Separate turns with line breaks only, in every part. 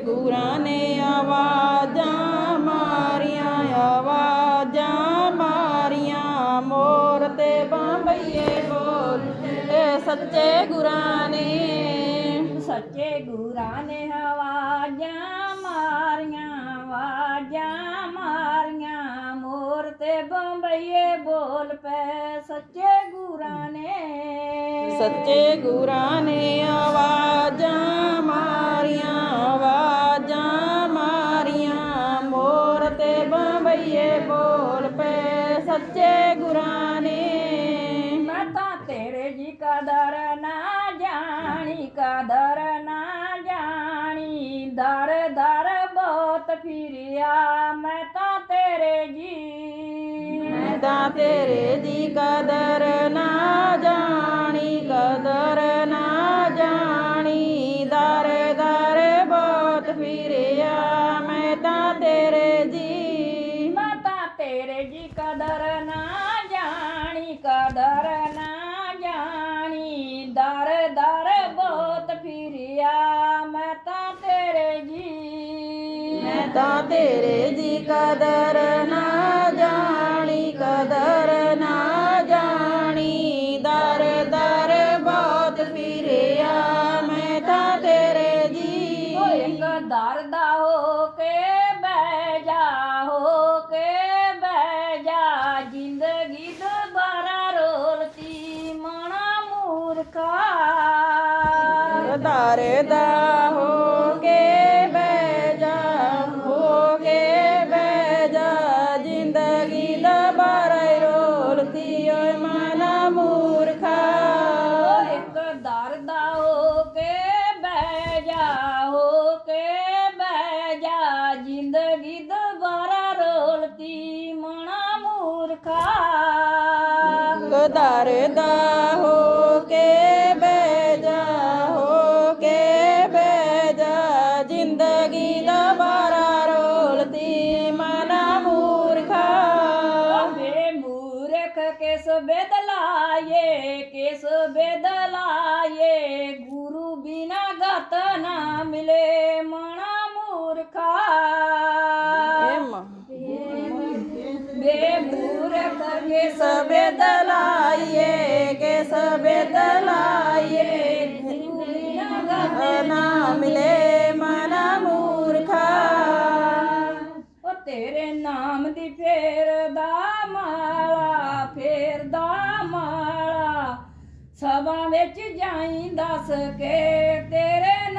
ਗੁਰਾਂ ਨੇ ਆਵਾਜ਼ਾਂ ਮਾਰੀਆਂ ਆਵਾਜ਼ਾਂ ਮਾਰੀਆਂ। ਮੋਰ ਤੇ ਬੰਬਈਏ ਬੋਲ ਇਹ ਸੱਚੇ ਗੁਰਾਂ ਨੇ।
ਸੱਚੇ ਗੁਰਾਂ ਨੇ ਆਵਾਜ਼ਾਂ ਮਾਰੀਆਂ ਆਵਾਜ਼ਾਂ ਮਾਰੀਆਂ। ਮੋਰ ਤੇ ਬੰਬਈਏ ਬੋਲ ਪਏ ਸੱਚੇ ਗੁਰਾਂ ਨੇ।
ਸੱਚੇ ਗੁਰਾਂ ਨੇ ਆਵਾਜ਼ਾਂ
ਤੇਰੇ ਜੀ ਕਦਰ ਨਾ ਜਾਣੀ ਕਦਰ ਨਾ ਜਾਣੀ ਦਰ ਦਰ ਬਹੁਤ ਫਿਰਿਆ ਮੈਂ ਤਾਂ ਤੇਰੇ ਜੀ
ਮੈਂ ਤਾਂ ਤੇਰੇ ਦੀ ਕਦਰ ਨਾ ਜਾਣੀ ਕਦਰ ਨਾ ਜਾਣੀ ਤਾਂ ਤੇਰੇ ਦੀ ਕਦਰ
ਮੂਰਖਾ
ਦਰ ਬਦਲਾਈਏ ਕਿਸ ਬਦਲਾਈਏ
ਗੁਰੂ ਬਿਨਾ
ਨਾ ਮਿਲੇ ਮਨਾ ਮੂਰਖਾ।
ਉਹ ਤੇਰੇ ਨਾਮ ਦੀ ਫੇਰ ਦਾ ਮਾਲਾ ਫੇਰਦਾ ਮਾਲਾ। ਸਭਾ ਵਿੱਚ ਜਾਈ ਦੱਸ ਕੇ ਤੇਰੇ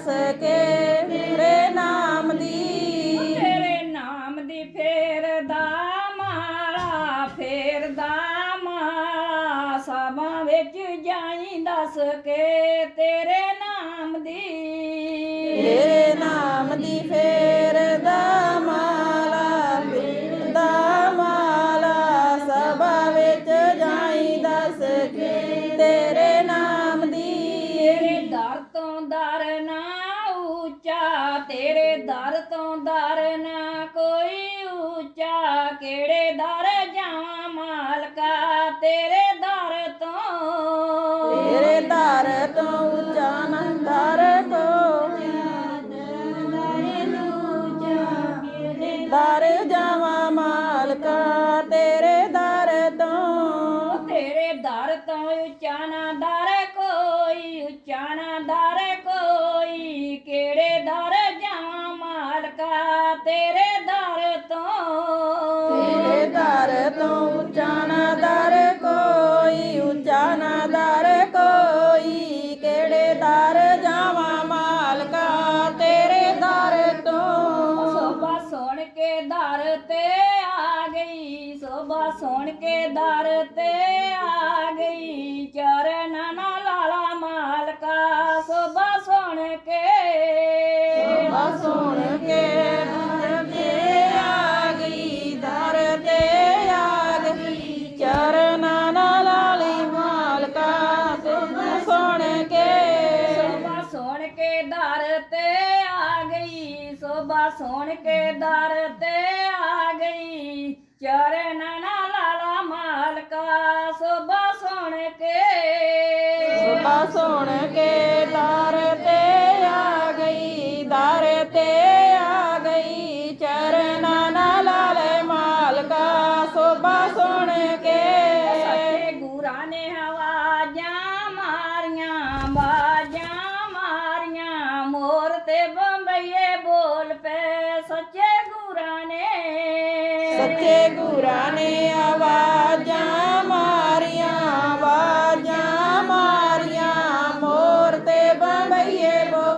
ਜਾਈ ਦੱਸ ਕੇ ਤੇਰੇ ਨਾਮ ਦੀ।
ਤੇਰੇ ਨਾਮ ਦੀ ਫੇਰ ਦਾ ਮਾਲਾ ਫੇਰ ਦਾ ਮਾਲਾ ਸਭਾ ਵਿੱਚ ਜਾਈ ਦੱਸ ਕੇ ਤੇਰੇ ਨਾਮ ਦੀ। ਦਰ ਤੋਂ ਦਰ ਨਾ ਕੋਈ ਉੱਚਾ ਕਿਹੜੇ ਦਰ ਜਾਵਾਂ ਮਾਲਕਾ? ਤੇਰੇ ਦਰ ਤੋਂ।
ਤੇਰੇ ਦਰ ਤੋਂ ਉੱਚਾ ਨਾ ਦਰ ਤੋਂ। ਦਰ ਜਾਵਾਂ ਮਾਲਕਾ ਤੇਰੇ ਦਰ ਤੋਂ।
ਤੇਰੇ ਦਰ ਤੋਂ ਉੱਚਾ ਨਾ ਦਰ ਕੋਈ ਉੱਚਾ ਨਾ ਦਰ ਮਾਲਕਾ ਸੋਭਾ ਸੁਣ ਕੇ ਦਰ ਤੇ ਆ ਗਈ। ਚਰਨਾਂ ਨਾ ਲਾਲਾ ਮਾਲਕਾ ਸੋਭਾ ਸੁਣ ਕੇ।
ਸੋਭਾ ਸੁਣ ਕੇ ਬੋਲ ਪਏ